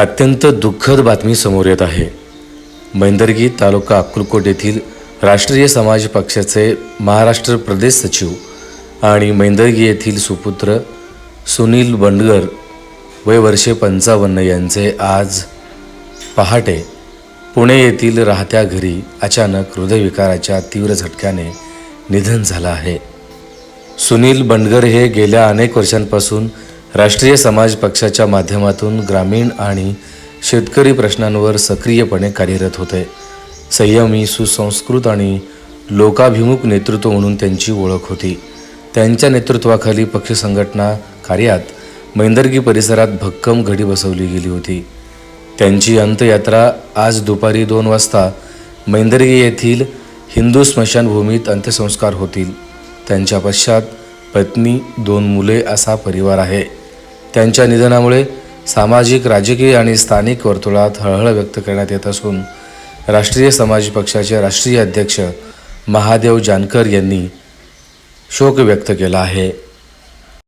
अत्यंत दुःखद बातमी समोर येत आहे. मैंदर्गी तालुका अक्कलकोट येथील राष्ट्रीय समाज पक्षाचे महाराष्ट्र प्रदेश सचिव आणि मैंदर्गी येथील सुपुत्र सुनील बंडगर वय वर्षे पंचावन्न यांचे आज पहाटे पुणे येथील राहत्या घरी अचानक हृदयविकाराच्या तीव्र झटक्याने निधन झालं आहे. सुनील बंडगर हे गेल्या अनेक वर्षांपासून राष्ट्रीय समाज पक्षाच्या माध्यमातून ग्रामीण आणि शेतकरी प्रश्नांवर सक्रियपणे कार्यरत होते. संयमी सुसंस्कृत आणि लोकाभिमुख नेतृत्व म्हणून त्यांची ओळख होती. त्यांच्या नेतृत्वाखाली पक्ष संघटना कार्यात मैंदर्गी परिसरात भक्कम घडी बसवली गेली होती. त्यांची अंत्ययात्रा आज दुपारी दोन वाजता मैंदर्गी येथील हिंदू स्मशानभूमीत अंत्यसंस्कार होतील. त्यांच्या पश्चात पत्नी दोन मुले असा परिवार आहे. त्यांच्या निधनामुळे सामाजिक राजकीय आणि स्थानिक वर्तुळात हळहळ व्यक्त करण्यात येत असून राष्ट्रीय समाज पक्षाचे राष्ट्रीय अध्यक्ष महादेव जानकर यांनी शोक व्यक्त केला आहे.